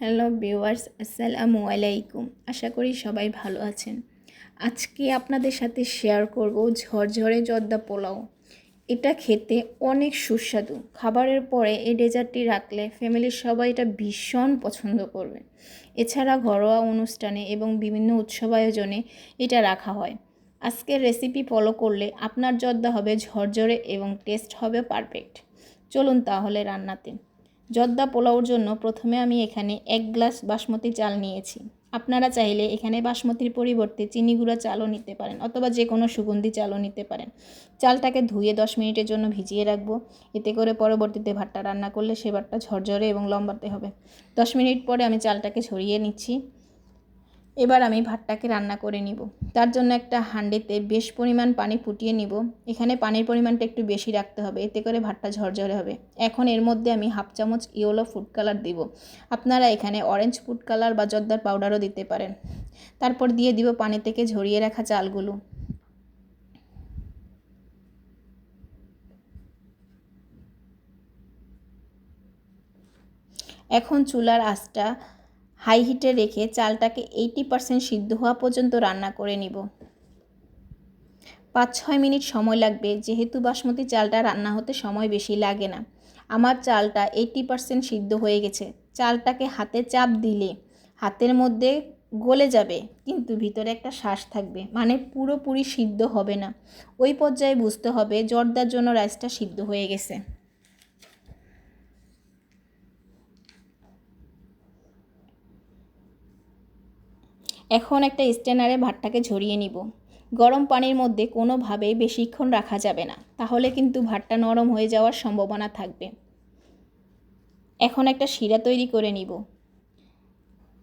Hello viewers, আসসালামু আলাইকুম। আশা করি সবাই ভালো আছেন। আজকে আপনাদের সাথে শেয়ার করব ঝরঝরে জর্দা পোলাও। এটা খেতে অনেক সুস্বাদু। খাবারের পরে এই ডেজার্টটি রাখলে ফ্যামিলির সবাই এটা ভীষণ পছন্দ করবে। এছাড়া ঘরোয়া অনুষ্ঠানে এবং বিভিন্ন উৎসব আয়োজনে এটা রাখা হয়। আজকের রেসিপি ফলো করলে আপনার জর্দা হবে ঝরঝরে এবং টেস্ট হবে পারফেক্ট। চলুন তাহলে রান্নাতে। জর্দা পোলাওর জন্য প্রথমে আমি এখানে এক গ্লাস বাসমতি চাল নিয়েছি। আপনারা চাইলে এখানে বাসমতির পরিবর্তে চিনি গুঁড়া চালও নিতে পারেন অথবা যে কোনো সুগন্ধি চালও নিতে পারেন। চালটাকে ধুয়ে দশ মিনিটের জন্য ভিজিয়ে রাখব। এতে করে পরবর্তীতে ভাতটা রান্না করলে সে ভাতটা ঝরঝরে এবং লম্বাতে হবে। দশ মিনিট পরে আমি চালটাকে ছড়িয়ে নিচ্ছি। এবার আমি ভাতটাকে রান্না করে নিব। তার জন্য একটা হাঁডিতে বেশ পরিমাণ পানি ফুটিয়ে নিব। এখানে পানির পরিমাণটা একটু বেশি রাখতে হবে, এতে করে ভাতটা ঝরঝরে হবে। এখন এর মধ্যে আমি হাফ চামচ ইয়েলো ফুড কালার দিব। আপনারা এখানে অরেঞ্জ ফুড কালার বা জর্দার পাউডারও দিতে পারেন। তারপর দিয়ে দিব পানি থেকে ঝরিয়ে রাখা চালগুলো। এখন চুলার আঁচটা হাই হিটে রেখে চালটাকে এইটি পারসেন্ট সিদ্ধ হওয়া পর্যন্ত রান্না করে নিব। পাঁচ ছয় মিনিট সময় লাগবে, যেহেতু বাসমতি চালটা রান্না হতে সময় বেশি লাগে না। আমার চালটা এইটি পারসেন্ট সিদ্ধ হয়ে গেছে। চালটাকে হাতে চাপ দিলে হাতের মধ্যে গলে যাবে, কিন্তু ভিতরে একটা শ্বাস থাকবে মানে পুরোপুরি সিদ্ধ হবে না। ওই পর্যায়ে বুঝতে হবে, জর্দার জন্য রাইসটা সিদ্ধ হয়ে গেছে। এখন একটা স্ট্যানারে ভাতটাকে ঝরিয়ে নিব। গরম পানির মধ্যে কোনোভাবেই বেশিক্ষণ রাখা যাবে না। তাহলে কিন্তু ভাতটা নরম হয়ে যাওয়ার সম্ভাবনা থাকবে। এখন একটা শিরা তৈরি করে নিব।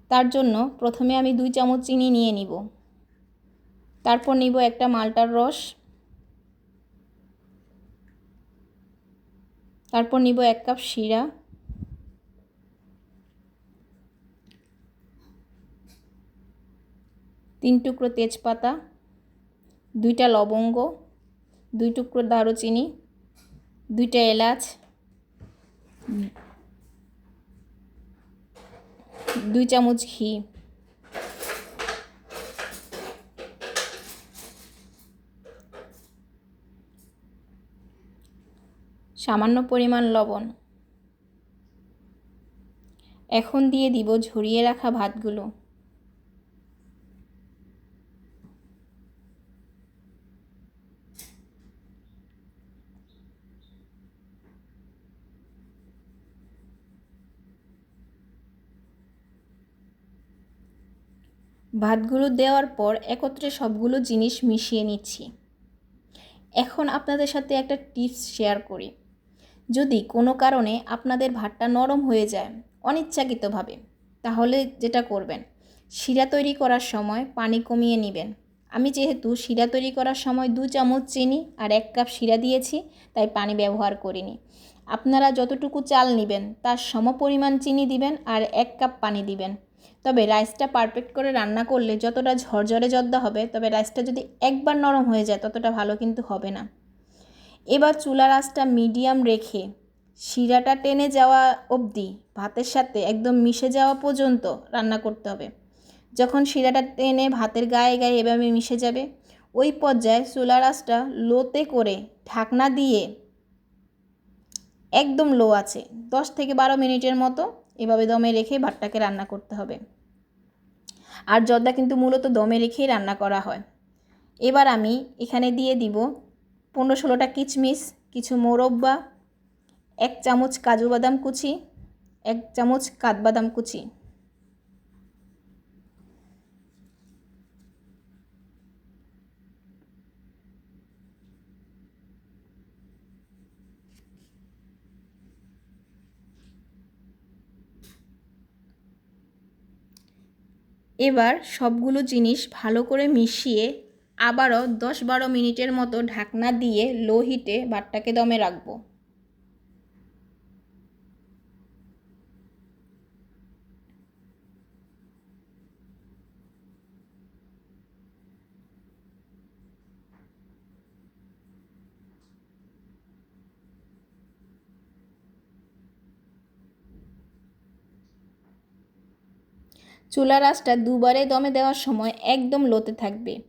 তার জন্য প্রথমে আমি দুই চামচ চিনি নিয়ে নিব। তারপর নিব একটা মালটার রস। তারপর নিব এক কাপ শিরা। তিন টুকরো তেজপাতা, দুইটা লবঙ্গ, দুই টুকরো দারুচিনি, দুইটা এলাচ, দুই চামচ ঘি। সামান্য পরিমাণ লবণ। এখন দিয়ে দিব ঝরিয়ে রাখা ভাতগুলো। ভাতগুলো দেওয়ার পর একত্রে সবগুলো জিনিস মিশিয়ে নিচ্ছি। এখন আপনাদের সাথে একটা টিপস শেয়ার করি। যদি কোনো কারণে আপনাদের ভাতটা নরম হয়ে যায়, অনিচ্ছাকৃতভাবে, তাহলে যেটা করবেন, শিরা তৈরি করার সময় পানি কমিয়ে নেবেন। আমি যেহেতু শিরা তৈরি করার সময় দু চামচ চিনি আর এক কাপ শিরা দিয়েছি, তাই পানি ব্যবহার করিনি। আপনারা যতটুকু চাল নেবেন, তার সমপরিমাণ চিনি দিবেন আর এক কাপ পানি দিবেন। তবে রাইসটা পারফেক্ট করে রান্না করলে যতটা ঝরঝরে জর্দা হবে, তবে রাইসটা যদি একবার নরম হয়ে যায় ততটা ভালো কিন্তু হবে না। এবার চুলা আঁচটা মিডিয়াম রেখে শিরাটা টেনে যাওয়া অবধি ভাতের সাথে একদম মিশে যাওয়া পর্যন্ত রান্না করতে হবে। যখন শিরাটা টেনে ভাতের গায়ে গায়ে এভাবে মিশে যাবে, ওই পর্যায়ে চুলার আঁচটা লোতে করে ঢাকনা দিয়ে একদম লো আছে, দশ থেকে বারো মিনিটের মতো এভাবে দমে রেখে ভাতটাকে রান্না করতে হবে। আর জর্দা কিন্তু মূলত দমে রেখেই রান্না করা হয়। এবার আমি এখানে দিয়ে দিব পনেরো ষোলোটা কিচমিচ, কিছু মোরব্বা, এক চামচ কাজু বাদাম কুচি, এক চামচ কাঠবাদাম কুচি। এবার সবগুলো জিনিস ভালো করে মিশিয়ে আবারও দশ বারো মিনিটের মতো ঢাকনা দিয়ে লো হিটে ভাতটাকে দমে রাখব। চুলার আঁচটা দুবারে দমে দেওয়ার সময় একদম লোতে থাকবে।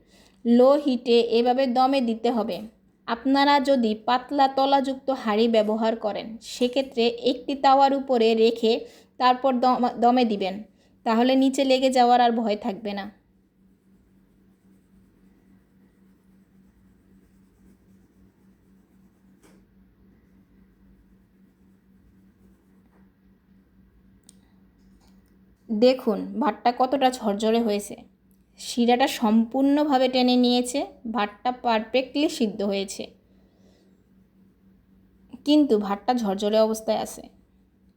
লো হিটে এভাবে দমে দিতে হবে। আপনারা যদি পাতলা তলাযুক্ত হাঁড়ি ব্যবহার করেন, সেক্ষেত্রে একটি তাওয়ার উপরে রেখে তারপর দমে দিবেন। তাহলে নিচে লেগে যাওয়ার আর ভয় থাকবে না। দেখুন, ভাতটা কতটা ঝরঝরে হয়েছে। শিরাটা সম্পূর্ণভাবে টেনে নিয়েছে, ভাতটা পারফেক্টলি সিদ্ধ হয়েছে। কিন্তু ভাতটা ঝরঝরে অবস্থায় আছে,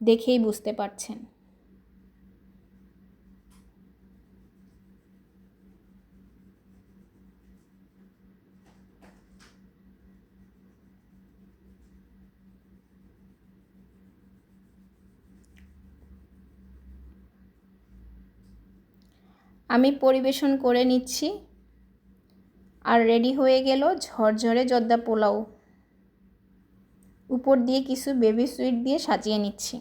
দেখেই বুঝতে পারছেন। আমি পরিবেশন করে নিচ্ছি। আর রেডি হয়ে গেল ঝরঝরে জর্দা পোলাও। উপর দিয়ে কিছু বেবি সুইট দিয়ে সাজিয়ে নিচ্ছি।